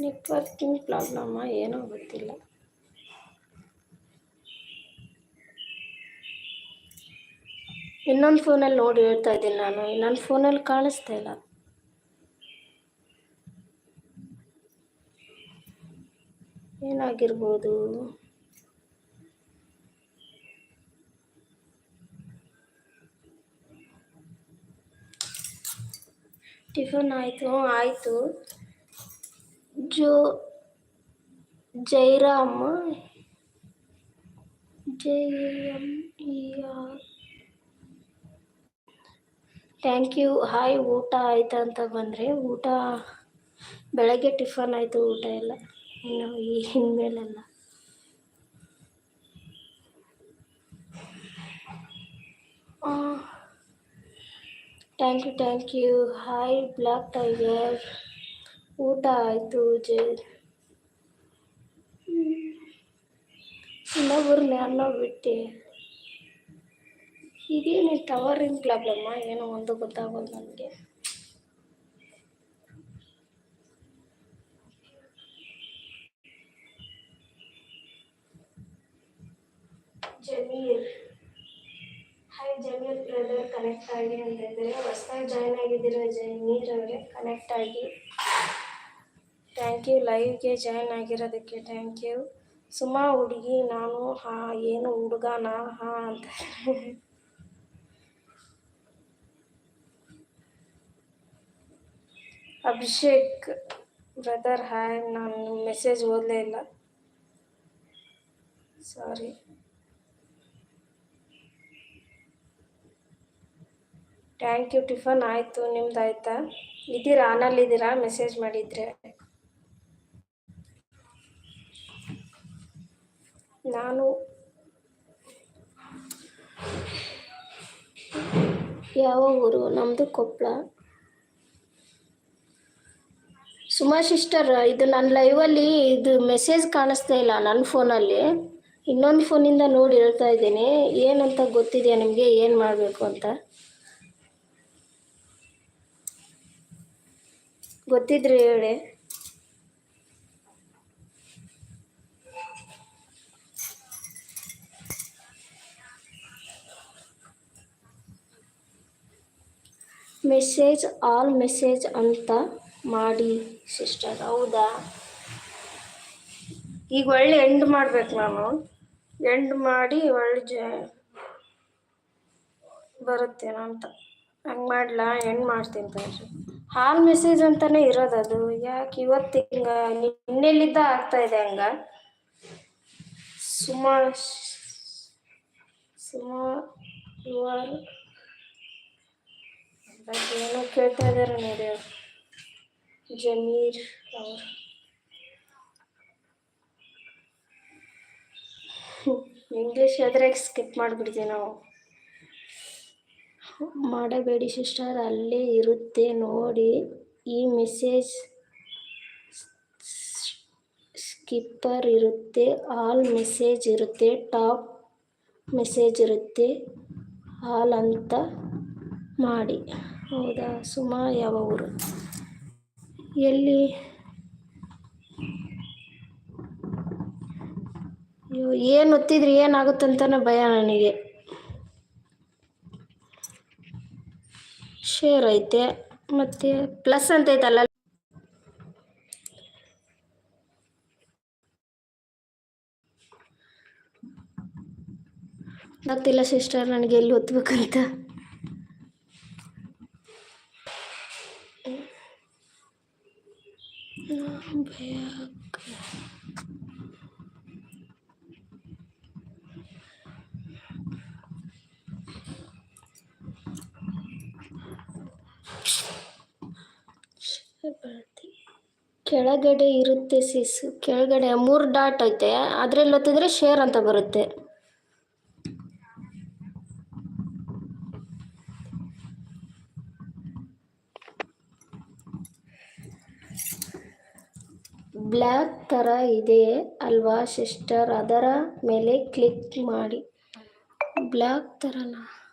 Networking problem ಏನೋ ಗೊತ್ತಿಲ್ಲ. ಇನ್ನೊಂದು ಫೋನಲ್ಲಿ ನೋಡಿ ಹೇಳ್ತಾ ಇದ್ದೀನಿ ನಾನು. ಇನ್ನೊಂದು ಫೋನಲ್ಲಿ ಕಾಣಿಸ್ತಾ ಇಲ್ಲ. ಏನಾಗಿರ್ಬೋದು? ಟಿಫನ್ ಆಯಿತು ಆಯಿತು. ಜೋ, ಜೈರಾಮ್. ಜೈ M E R thank you hi ಊಟ ಆಯ್ತಾ ಅಂತ ಬಂದರೆ, ಊಟ, ಬೆಳಗ್ಗೆ ಟಿಫನ್ ಆಯಿತು, ಊಟ ಎಲ್ಲ. ಇನ್ನು ಈ thank you thank you hi black tiger ಊಟ ಆಯಿತು ಜೈ ಇನ್ನೊಬ್ಬರನ್ನ ಯಾರನ್ನೋ ಬಿಟ್ಟೆ ಇದೇನು ಟವರಿನ ಪ್ರಾಬ್ಲಮ್ಮ ಏನೋ ಒಂದು ಗೊತ್ತಾಗೋದು ನನಗೆ Zameer hi Zameer brother connect ಆಗಿ ಅಂತ ಇದ್ದಾರೆ ಹೊಸದಾಗಿ ಜಾಯ್ನ್ ಆಗಿದ್ದೀರ ಜಮೀರ್ ಅವರೇ? ಕನೆಕ್ಟ್ ಆಗಿ. ಥ್ಯಾಂಕ್ ಯು ಲೈವ್ಗೆ ಜಾಯ್ನ್ ಆಗಿರೋದಕ್ಕೆ ಥ್ಯಾಂಕ್ ಯು ಸುಮಾ ಹುಡುಗಿ, ನಾನು, ಹಾ, ಏನು ಹುಡುಗನ, ಹಾ ಅಂತ. ಅಭಿಷೇಕ್ ಬ್ರದರ್ ಹಾಯ್ ನಾನು ಮೆಸೇಜ್ ಓದಲೇ ಇಲ್ಲ. ಸಾರಿ ಥ್ಯಾಂಕ್ ಯು ಟಿಫನ್ ಆಯಿತು ನಿಮ್ದು ಆಯಿತಾ ಇದ್ದೀರಾ? ಆನಲ್ಲಿದ್ದೀರಾ ಮೆಸೇಜ್ ಮಾಡಿದರೆ. ನಾನು ಯಾವ ಊರು? ನಮ್ಮದು ಕೊಪ್ಪಳ ಸುಮಾ ಸಿಸ್ಟರ್ ಇದು ನನ್ನ ಲೈವಲ್ಲಿ ಇದು ಮೆಸೇಜ್ ಕಾಣಿಸ್ತಾ ಇಲ್ಲ ನನ್ನ ಫೋನಲ್ಲಿ ಇನ್ನೊಂದು ಫೋನಿಂದ ನೋಡಿ ಹೇಳ್ತಾ ಇದ್ದೀನಿ. ಏನಂತ ಗೊತ್ತಿದೆಯಾ ನಿಮಗೆ? ಏನು ಮಾಡಬೇಕು ಅಂತ? ಗೊತ್ತಿದ್ರೆ ಹೇಳಿ. ಮೆಸೇಜ್ ಆಲ್ ಮೆಸೇಜ್ ಅಂತ ಮಾಡಿ ಸಿಸ್ಟರ್ ಹೌದಾ? ಈಗ ಒಳ್ಳೆ ಎಂಡ್ ಮಾಡ್ಬೇಕು ನಾನು. ಎಂಡ್ ಮಾಡಿ ಒಳ್ಳೆ ಜ ಬರುತ್ತೇನೋ ಅಂತ ಹಂಗೆ ಮಾಡ್ಲಾ? ಎಂಡ್ ಮಾಡ್ತೀನಿ ತೋರಿಸಿ ಹಾಲ್ ಮೆಸೇಜ್ ಅಂತಾನೆ ಇರೋದು ಅದು. ಯಾಕೆ ಇವತ್ತು ಹಿಂಗ ನಿನ್ನೆಲ್ಲಿದ್ದ ಆಗ್ತಾ ಇದೆ ಹಂಗ? ಸುಮಾ ಸುಮಾ ಯು ಆರ್ ಏನೋ ಕೇಳ್ತಾ ಇದ್ದಾರೆ ನೋಡಿ ಅವ್ರು. ಜಮೀರ್ ಅವರು. ಇಂಗ್ಲೀಷ್ ಆದ್ರೆ ಸ್ಕಿಪ್ ಮಾಡಿಬಿಡ್ತೀವಿ ನಾವು. ಮಾಡಬೇಡಿ ಸಿಸ್ಟರ್, ಅಲ್ಲೇ ಇರುತ್ತೆ ನೋಡಿ. ಈ ಮೆಸೇಜ್ ಸ್ಕಿಪ್ಪರ್ ಇರುತ್ತೆ ಆಲ್ ಮೆಸೇಜ್ ಇರುತ್ತೆ, ಟಾಪ್ ಮೆಸೇಜ್ ಇರುತ್ತೆ ಆಲ್ ಅಂತ ಮಾಡಿ. ಹೌದಾ? ಸುಮಾ ಯಾವ ಊರು? ಎಲ್ಲಿ? ಏನು ಒತ್ತಿದ್ರೆ? ಏನಾಗುತ್ತಂತನೋ ಭಯ ನನಗೆ. ಶೇರ್ ಐತೆ. ಮತ್ತು ಪ್ಲಸ್ ಅಂತ ಐತಲ್ಲ? ಗೊತ್ತಿಲ್ಲ ಸಿಸ್ಟರ್ ನನಗೆ ಎಲ್ಲಿ ಒತ್ತಬೇಕಂತ ಭಯ ಕೆಳಗಡೆ ಇರುತ್ತೆ ಸಿಸ್. ಕೆಳಗಡೆ ಮೂರು ಡಾಟ್ ಐತೆ. ಅದರಲ್ಲಿ ಒತ್ತಿದ್ರೆ ಶೇರ್ ಅಂತ ಬರುತ್ತೆ. ಬ್ಲ್ಯಾಕ್ ಥರ ಇದೆ ಅಲ್ವಾ ಸಿಸ್ಟರ್? ಅದರ ಮೇಲೆ ಕ್ಲಿಕ್ ಮಾಡಿ. ಬ್ಲ್ಯಾಕ್ ಥರನಾ